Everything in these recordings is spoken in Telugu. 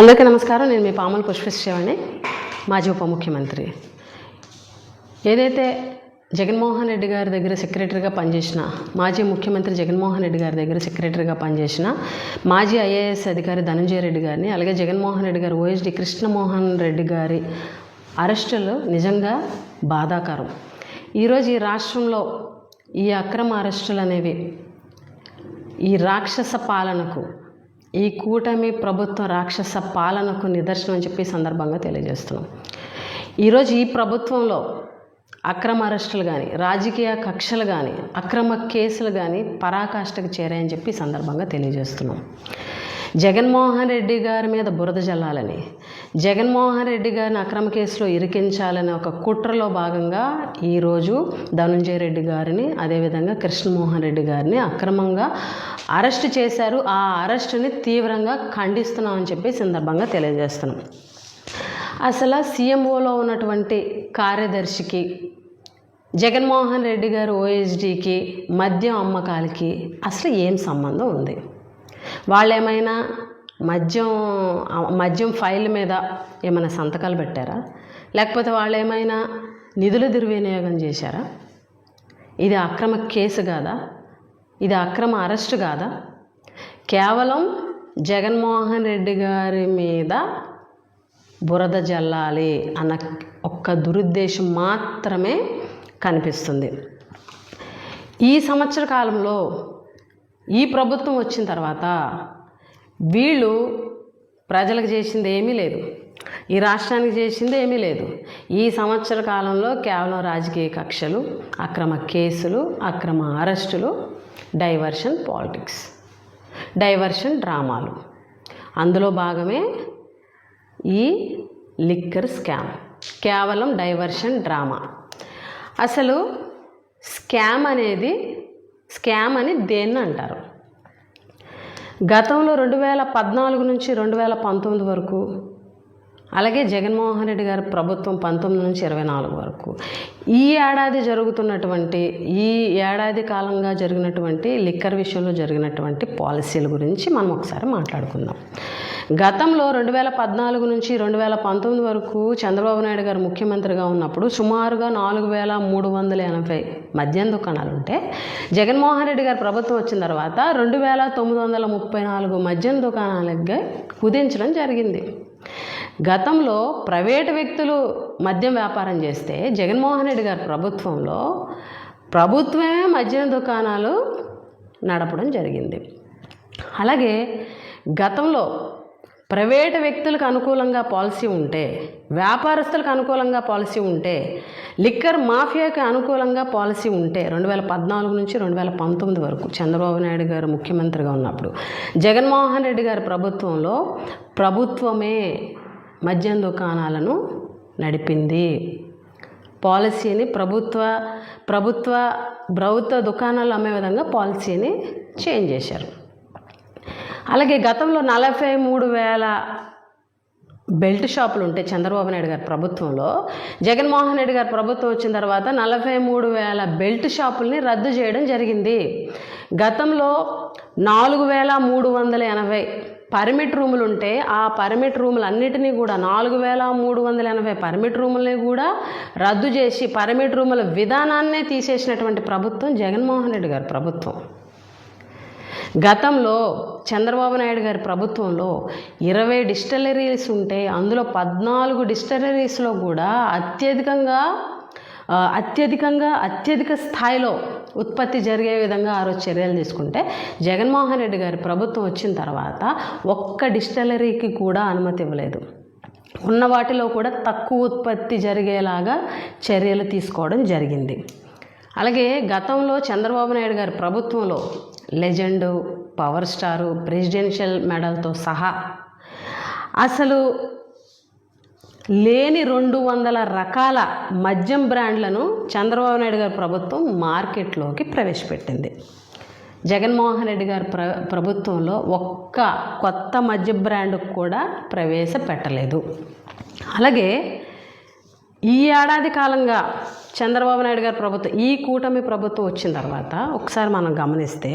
అందరికీ నమస్కారం. నేను మీ పాముల పుష్పశ్రవణి మాజీ ఉప ముఖ్యమంత్రి. ఏదైతే జగన్మోహన్ రెడ్డి గారి దగ్గర సెక్రటరీగా పనిచేసిన మాజీ ముఖ్యమంత్రి జగన్మోహన్ రెడ్డి గారి దగ్గర సెక్రటరీగా పనిచేసిన మాజీ ఐఏఎస్ అధికారి ధనంజయ రెడ్డి గారిని అలాగే జగన్మోహన్ రెడ్డి గారు ఓఎస్డి కృష్ణమోహన్ రెడ్డి గారి అరెస్టులు నిజంగా బాధాకరం. ఈరోజు ఈ రాష్ట్రంలో ఈ అక్రమ అరెస్టులు అనేవి ఈ రాక్షస పాలనకు ఈ కూటమి ప్రభుత్వం రాక్షస పాలనకు నిదర్శనం అని చెప్పి సందర్భంగా తెలియజేస్తున్నాం. ఈరోజు ఈ ప్రభుత్వంలో అక్రమ అరెస్టులు కానీ రాజకీయ కక్షలు కానీ అక్రమ కేసులు కానీ పరాకాష్ఠకు చేరాయని చెప్పి సందర్భంగా తెలియజేస్తున్నాం. జగన్మోహన్ రెడ్డి గారి మీద బురద జల్లాలని జగన్మోహన్ రెడ్డి గారిని అక్రమ కేసులో ఇరికించాలనే ఒక కుట్రలో భాగంగా ఈరోజు ధనుంజయ రెడ్డి గారిని అదేవిధంగా కృష్ణమోహన్ రెడ్డి గారిని అక్రమంగా అరెస్ట్ చేశారు. ఆ అరెస్టుని తీవ్రంగా ఖండిస్తున్నామని చెప్పి సందర్భంగా తెలియజేస్తున్నాం. అసలు సీఎంఓలో ఉన్నటువంటి కార్యదర్శికి జగన్మోహన్ రెడ్డి గారు ఓఎస్డీకి మద్యం అమ్మకాలకి అసలు ఏం సంబంధం ఉంది? వాళ్ళు ఏమైనా మద్యం మద్యం ఫైల్ మీద ఏమైనా సంతకాలు పెట్టారా? లేకపోతే వాళ్ళు ఏమైనా నిధుల దుర్వినియోగం చేశారా? ఇది అక్రమ కేసు కాదా? ఇది అక్రమ అరెస్ట్ కాదా? కేవలం జగన్మోహన్ రెడ్డి గారి మీద బురద జల్లాలి అన్న ఒక్క దురుద్దేశం మాత్రమే కనిపిస్తుంది. ఈ సంవత్సర కాలంలో ఈ ప్రభుత్వం వచ్చిన తర్వాత వీళ్ళు ప్రజలకు చేసింది ఏమీ లేదు. ఈ రాష్ట్రానికి చేసింది ఏమీ లేదు. ఈ సంవత్సర కాలంలో కేవలం రాజకీయ కక్షలు అక్రమ కేసులు అక్రమ అరెస్టులు డైవర్షన్ పాలిటిక్స్ డైవర్షన్ డ్రామాలు. అందులో భాగమే ఈ లిక్కర్ స్కామ్. కేవలం డైవర్షన్ డ్రామా. అసలు స్కామ్ అనేది స్కామ్ అని దేన్ని అంటారు? గతంలో రెండు వేల పద్నాలుగు నుంచి రెండు వేల పంతొమ్మిది వరకు అలాగే జగన్మోహన్ రెడ్డి గారి ప్రభుత్వం పంతొమ్మిది నుంచి ఇరవై నాలుగు వరకు ఈ ఏడాది జరుగుతున్నటువంటి ఈ ఏడాది కాలంగా జరిగినటువంటి లిక్కర్ విషయంలో జరిగినటువంటి పాలసీల గురించి మనం ఒకసారి మాట్లాడుకుందాం. గతంలో రెండు వేల పద్నాలుగు నుంచి రెండు వేల పంతొమ్మిది వరకు చంద్రబాబు నాయుడు గారు ముఖ్యమంత్రిగా ఉన్నప్పుడు సుమారుగా నాలుగు వేల మూడు వందల ఎనభై మద్యం దుకాణాలు ఉంటే జగన్మోహన్ రెడ్డి గారు ప్రభుత్వం వచ్చిన తర్వాత రెండు వేల తొమ్మిది వందల ముప్పై నాలుగు మద్యం దుకాణాలకి కుదించడం జరిగింది. గతంలో ప్రైవేటు వ్యక్తులు మద్యం వ్యాపారం చేస్తే జగన్మోహన్ రెడ్డి గారి ప్రభుత్వంలో ప్రభుత్వమే మద్యం దుకాణాలు నడపడం జరిగింది. అలాగే గతంలో ప్రైవేటు వ్యక్తులకు అనుకూలంగా పాలసీ ఉంటే వ్యాపారస్తులకు అనుకూలంగా పాలసీ ఉంటే లిక్కర్ మాఫియాకి అనుకూలంగా పాలసీ ఉంటే రెండు వేల పద్నాలుగు నుంచి రెండు వేల పంతొమ్మిది వరకు చంద్రబాబు నాయుడు గారు ముఖ్యమంత్రిగా ఉన్నప్పుడు జగన్మోహన్ రెడ్డి గారి ప్రభుత్వంలో ప్రభుత్వమే మద్యం దుకాణాలను నడిపింది. పాలసీని ప్రభుత్వ ప్రభుత్వ ప్రభుత్వ దుకాణాలు అమ్మే విధంగా పాలసీని చేంజ్ చేశారు. అలాగే గతంలో నలభై మూడు వేల బెల్ట్ షాపులు ఉంటే చంద్రబాబు నాయుడు గారి ప్రభుత్వంలో జగన్మోహన్ రెడ్డి గారి ప్రభుత్వం వచ్చిన తర్వాత నలభై మూడు వేల బెల్ట్ షాపుల్ని రద్దు చేయడం జరిగింది. గతంలో నాలుగు వేల మూడు వందల ఎనభై పర్మిట్ రూములు ఉంటే ఆ పర్మిట్ రూములు అన్నిటినీ కూడా నాలుగు వేల మూడు వందల ఎనభై పర్మిట్ రూములని కూడా రద్దు చేసి పర్మిట్ రూముల విధానాన్నే తీసేసినటువంటి ప్రభుత్వం జగన్మోహన్ రెడ్డి గారి ప్రభుత్వం. గతంలో చంద్రబాబు నాయుడు గారి ప్రభుత్వంలో ఇరవై డిస్టలరీస్ ఉంటే అందులో పద్నాలుగు డిస్టలరీస్లో కూడా అత్యధికంగా అత్యధికంగా అత్యధిక స్థాయిలో ఉత్పత్తి జరిగే విధంగా ఆ రోజు చర్యలు తీసుకుంటే జగన్మోహన్ రెడ్డి గారి ప్రభుత్వం వచ్చిన తర్వాత ఒక్క డిస్టలరీకి కూడా అనుమతి ఇవ్వలేదు. ఉన్న వాటిలో కూడా తక్కువ ఉత్పత్తి జరిగేలాగా చర్యలు తీసుకోవడం జరిగింది. అలాగే గతంలో చంద్రబాబు నాయుడు గారి ప్రభుత్వంలో లెజెండ్ పవర్ స్టారు ప్రెసిడెన్షియల్ మెడల్తో సహా. అసలు లేని రెండు వందల రకాల మద్యం బ్రాండ్లను చంద్రబాబు నాయుడు గారి ప్రభుత్వం మార్కెట్లోకి ప్రవేశపెట్టింది. జగన్మోహన్ రెడ్డి గారి ప్ర ప్రభుత్వంలో ఒక్క కొత్త మద్య బ్రాండ్ కూడా ప్రవేశపెట్టలేదు. అలాగే ఈ ఏడాది కాలంగా చంద్రబాబు నాయుడు గారి ప్రభుత్వం ఈ కూటమి ప్రభుత్వం వచ్చిన తర్వాత ఒకసారి మనం గమనిస్తే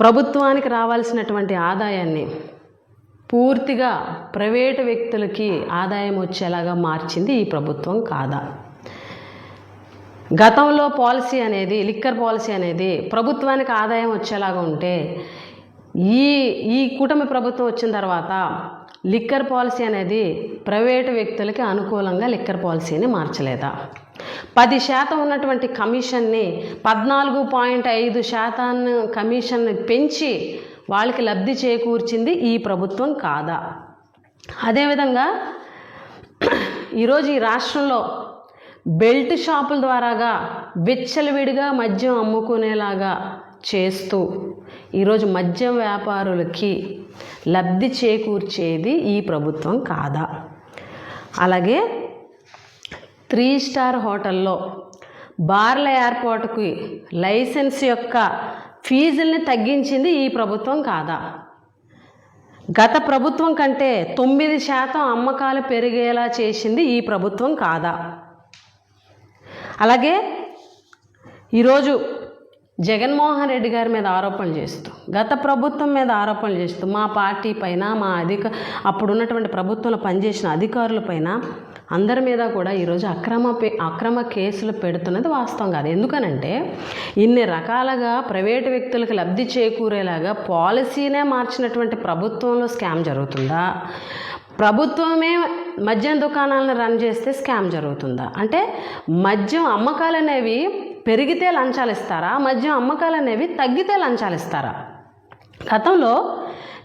ప్రభుత్వానికి రావాల్సినటువంటి ఆదాయాన్ని పూర్తిగా ప్రైవేటు వ్యక్తులకి ఆదాయం వచ్చేలాగా మార్చింది ఈ ప్రభుత్వం కాదా? గతంలో పాలసీ అనేది లిక్కర్ పాలసీ అనేది ప్రభుత్వానికి ఆదాయం వచ్చేలాగా ఉంటే ఈ ఈ కూటమి ప్రభుత్వం వచ్చిన తర్వాత లిక్కర్ పాలసీ అనేది ప్రైవేటు వ్యక్తులకి అనుకూలంగా లిక్కర్ పాలసీని మార్చలేదా? పది శాతం ఉన్నటువంటి కమిషన్ని పద్నాలుగు పాయింట్ ఐదు శాతాన్ని కమిషన్ని పెంచి వాళ్ళకి లబ్ధి చేకూర్చింది ఈ ప్రభుత్వం కాదా? అదేవిధంగా ఈరోజు ఈ రాష్ట్రంలో బెల్ట్ షాపుల ద్వారాగా విచ్చలవిడిగా మద్యం అమ్ముకునేలాగా చేస్తూ ఈరోజు మద్యం వ్యాపారులకి లబ్ధి చేకూర్చేది ఈ ప్రభుత్వం కాదా? అలాగే త్రీ స్టార్ హోటల్లో బార్ల ఏర్పాటుకి లైసెన్స్ యొక్క ఫీజుల్ని తగ్గించింది ఈ ప్రభుత్వం కాదా? గత ప్రభుత్వం కంటే తొమ్మిది శాతం అమ్మకాలు పెరిగేలా చేసింది ఈ ప్రభుత్వం కాదా? అలాగే ఈరోజు జగన్మోహన్ రెడ్డి గారి మీద ఆరోపణలు చేస్తూ గత ప్రభుత్వం మీద ఆరోపణలు చేస్తూ మా పార్టీ పైన మా అధిక అప్పుడున్నటువంటి ప్రభుత్వంలో పనిచేసిన అధికారుల పైన అందరి మీద కూడా ఈరోజు అక్రమ పే- అక్రమ కేసులు పెడుతున్నది వాస్తవం కాదు. ఎందుకనంటే ఇన్ని రకాలుగా ప్రైవేటు వ్యక్తులకు లబ్ధి చేకూరేలాగా పాలసీనే మార్చినటువంటి ప్రభుత్వంలో స్కామ్ జరుగుతుందా? ప్రభుత్వమే మద్యం దుకాణాలను రన్ చేస్తే స్కామ్ జరుగుతుందా? అంటే మద్యం అమ్మకాలు అనేవి పెరిగితే లంచాలు ఇస్తారా? మద్యం అమ్మకాలు అనేవి తగ్గితే లంచాలు ఇస్తారా? గతంలో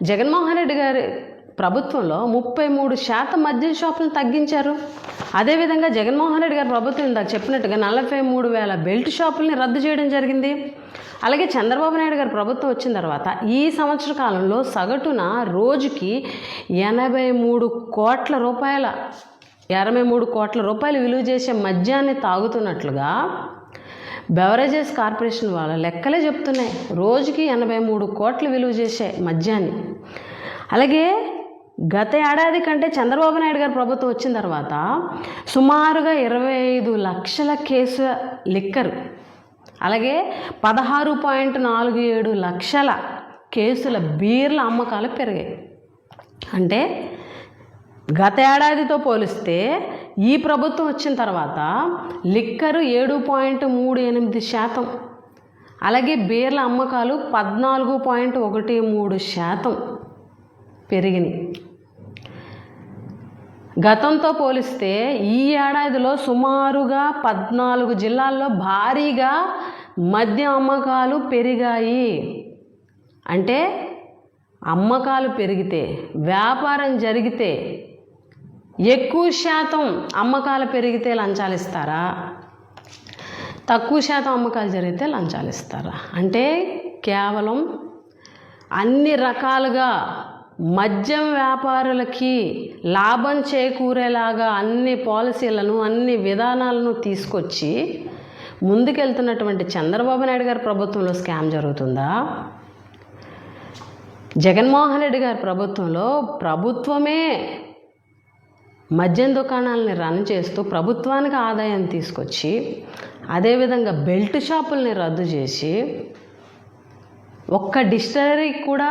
జగన్మోహన్ రెడ్డి గారి ప్రభుత్వంలో ముప్పై మూడు శాతం మద్యం షాపులను తగ్గించారు. అదేవిధంగా జగన్మోహన్ రెడ్డి గారి ప్రభుత్వం ఇందాక చెప్పినట్టుగా నలభై మూడు వేల బెల్ట్ షాపుల్ని రద్దు చేయడం జరిగింది. అలాగే చంద్రబాబు నాయుడు గారి ప్రభుత్వం వచ్చిన తర్వాత ఈ సంవత్సర కాలంలో సగటున రోజుకి ఎనభై మూడు కోట్ల రూపాయల ఇరవై మూడు కోట్ల రూపాయలు విలువ చేసే మద్యాన్ని తాగుతున్నట్లుగా బెవరేజెస్ కార్పొరేషన్ వాళ్ళ లెక్కలే చెప్తున్నాయి. రోజుకి ఎనభై మూడు కోట్లు విలువ చేసే మద్యాన్ని. అలాగే గత ఏడాది కంటే చంద్రబాబు నాయుడు గారి ప్రభుత్వం వచ్చిన తర్వాత సుమారుగా ఇరవై ఐదు లక్షల కేసు లిక్కర్. అలాగే పదహారు పాయింట్ నాలుగు ఏడు లక్షల కేసుల బీర్ల అమ్మకాలు పెరిగాయి. అంటే గత ఏడాదితో పోలిస్తే ఈ ప్రభుత్వం వచ్చిన తర్వాత లిక్కరు ఏడు పాయింట్ మూడు ఎనిమిది శాతం. అలాగే బీర్ల అమ్మకాలు పద్నాలుగు పాయింట్ ఒకటి మూడు శాతం పెరిగినాయి. గతంతో పోలిస్తే ఈ ఏడాదిలో సుమారుగా పద్నాలుగు జిల్లాల్లో భారీగా మద్య అమ్మకాలు పెరిగాయి. అంటే అమ్మకాలు పెరిగితే వ్యాపారం జరిగితే ఎక్కువ శాతం అమ్మకాలు పెరిగితే లంచాలు ఇస్తారా? తక్కువ శాతం అమ్మకాలు జరిగితే లంచాలు ఇస్తారా? అంటే కేవలం అన్ని రకాలుగా మద్యం వ్యాపారులకి లాభం చేకూరేలాగా అన్ని పాలసీలను అన్ని విధానాలను తీసుకొచ్చి ముందుకెళ్తున్నటువంటి చంద్రబాబు నాయుడు గారి ప్రభుత్వంలో స్కామ్ జరుగుతుందా? జగన్మోహన్ రెడ్డి గారి ప్రభుత్వంలో ప్రభుత్వమే మద్యం దుకాణాలని రన్ చేస్తూ ప్రభుత్వానికి ఆదాయం తీసుకొచ్చి అదేవిధంగా బెల్ట్ షాపుల్ని రద్దు చేసి ఒక్క డిస్టరీ కూడా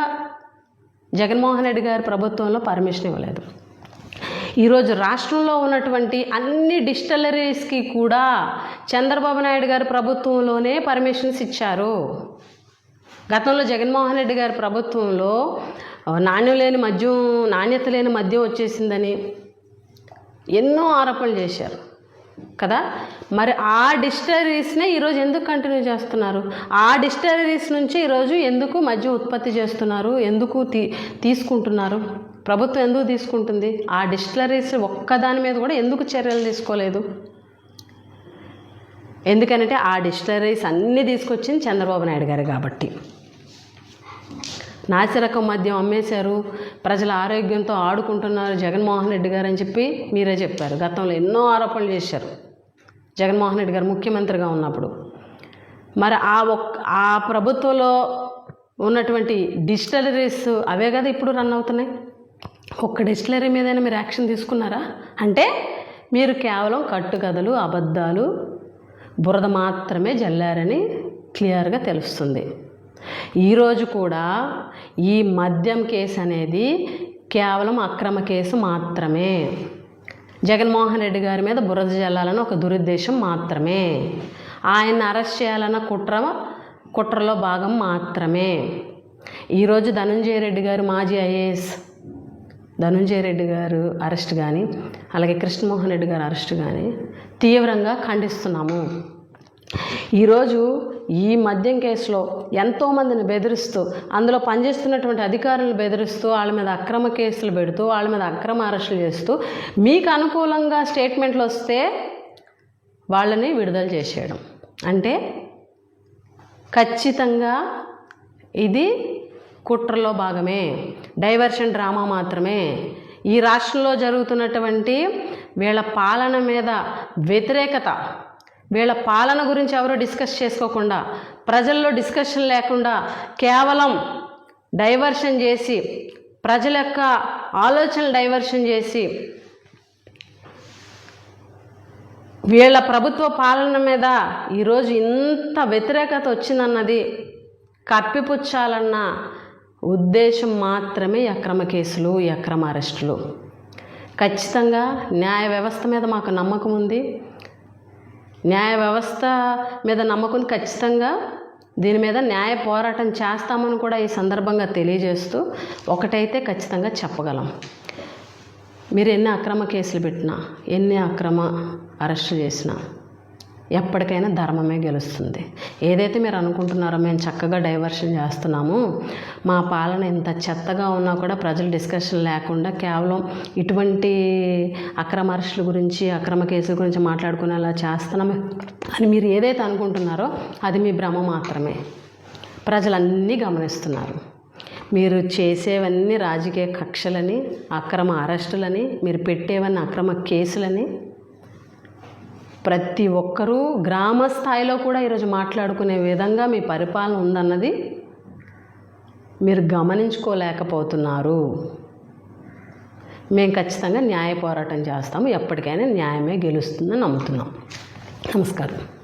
జగన్మోహన్ రెడ్డి గారి ప్రభుత్వంలో పర్మిషన్ ఇవ్వలేదు. ఈరోజు రాష్ట్రంలో ఉన్నటువంటి అన్ని డిస్టలరీస్కి కూడా చంద్రబాబు నాయుడు గారి ప్రభుత్వంలోనే పర్మిషన్స్ ఇచ్చారు. గతంలో జగన్మోహన్ రెడ్డి గారి ప్రభుత్వంలో నాణ్యం లేని మద్యం నాణ్యత లేని మద్యం వచ్చేసిందని ఎన్నో ఆరోపణలు చేశారు. కదా? మరి ఆ డిస్టలరీస్నే ఈరోజు ఎందుకు కంటిన్యూ చేస్తున్నారు? ఆ డిస్టలరీస్ నుంచి ఈరోజు ఎందుకు మద్యం ఉత్పత్తి చేస్తున్నారు? ఎందుకు తీ తీసుకుంటున్నారు? ప్రభుత్వం ఎందుకు తీసుకుంటుంది? ఆ డిస్టలరీస్ ఒక్కదాని మీద కూడా ఎందుకు చర్యలు తీసుకోలేదు? ఎందుకనంటే ఆ డిస్టలరీస్ అన్నీ తీసుకొచ్చింది చంద్రబాబు నాయుడు గారు కాబట్టి. నాసిరకం మద్యం అమ్మేశారు. ప్రజల ఆరోగ్యంతో ఆడుకుంటున్నారు జగన్మోహన్ రెడ్డి గారు అని చెప్పి మీరే చెప్పారు. గతంలో ఎన్నో ఆరోపణలు చేశారు జగన్మోహన్ రెడ్డి గారు ముఖ్యమంత్రిగా ఉన్నప్పుడు. మరి ఆ ఒక్ ఆ ప్రభుత్వంలో ఉన్నటువంటి డిస్టలరీస్ అవే కదా ఇప్పుడు రన్ అవుతున్నాయి. ఒక్క డిస్టిలరీ మీదైనా మీరు యాక్షన్ తీసుకున్నారా? అంటే మీరు కేవలం కట్టుకథలు అబద్ధాలు బురద మాత్రమే జల్లారని క్లియర్గా తెలుస్తుంది. ఈరోజు కూడా ఈ మద్యం కేసు అనేది కేవలం అక్రమ కేసు మాత్రమే. జగన్మోహన్ రెడ్డి గారి మీద బురద జల్లాలని ఒక దురుద్దేశం మాత్రమే. ఆయన అరెస్ట్ చేయాలన్న కుట్ర కుట్రలో భాగం మాత్రమే. ఈరోజు ధనంజయ రెడ్డి గారు మాజీ ఐఏఎస్. ధనుంజయ రెడ్డి గారు అరెస్ట్ కానీ అలాగే కృష్ణమోహన్ రెడ్డి గారు అరెస్ట్ కానీ తీవ్రంగా ఖండిస్తున్నాము. ఈరోజు ఈ మద్యం కేసులో ఎంతోమందిని బెదిరిస్తూ అందులో పనిచేస్తున్నటువంటి అధికారులు బెదిరిస్తూ వాళ్ళ మీద అక్రమ కేసులు పెడుతూ వాళ్ళ మీద అక్రమ అరెస్టులు చేస్తూ మీకు అనుకూలంగా స్టేట్మెంట్లు వస్తే వాళ్ళని విడుదల చేసేయడం. అంటే ఖచ్చితంగా ఇది కుట్రలో భాగమే. డైవర్షన్ డ్రామా మాత్రమే. ఈ రాష్ట్రంలో జరుగుతున్నటువంటి వీళ్ళ పాలన మీద వ్యతిరేకత వీళ్ళ పాలన గురించి ఎవరో డిస్కస్ చేసుకోకుండా ప్రజల్లో డిస్కషన్ లేకుండా కేవలం డైవర్షన్ చేసి ప్రజల యొక్క ఆలోచనలు డైవర్షన్ చేసి వీళ్ళ ప్రభుత్వ పాలన మీద ఈరోజు ఇంత వ్యతిరేకత వచ్చిందన్నది కప్పిపుచ్చాలన్న ఉద్దేశం మాత్రమే అక్రమ కేసులు అక్రమ అరెస్టులు. ఖచ్చితంగా న్యాయ వ్యవస్థ మీద మాకు నమ్మకం ఉంది. న్యాయ వ్యవస్థ మీద నమ్మకం ఖచ్చితంగా దీని మీద న్యాయ పోరాటం చేస్తామని కూడా ఈ సందర్భంగా తెలియజేస్తూ ఒకటైతే ఖచ్చితంగా చెప్పగలం. మీరు ఎన్ని అక్రమ కేసులు పెట్టినా ఎన్ని అక్రమ అరెస్టు చేసినా ఎప్పటికైనా ధర్మమే గెలుస్తుంది. ఏదైతే మీరు అనుకుంటున్నారో మేము చక్కగా డైవర్షన్ చేస్తున్నాము. మా పాలన ఇంత చెత్తగా ఉన్నా కూడా ప్రజలు డిస్కషన్ లేకుండా కేవలం ఇటువంటి అక్రమ అరెస్టుల గురించి అక్రమ కేసుల గురించి మాట్లాడుకునేలా చేస్తున్నాము. అని మీరు ఏదైతే అనుకుంటున్నారో అది మీ భ్రమ మాత్రమే. ప్రజలన్నీ గమనిస్తున్నారు. మీరు చేసేవన్నీ రాజకీయ కక్షలని అక్రమ అరెస్టులని మీరు పెట్టేవన్నీ అక్రమ కేసులని ప్రతి ఒక్కరూ గ్రామ స్థాయిలో కూడా ఈరోజు మాట్లాడుకునే విధంగా మీ పరిపాలన ఉందన్నది మీరు గమనించుకోలేకపోతున్నారు. మేము ఖచ్చితంగా న్యాయ పోరాటం చేస్తాము. ఎప్పటికైనా న్యాయమే గెలుస్తుందని నమ్ముతున్నాం. నమస్కారం.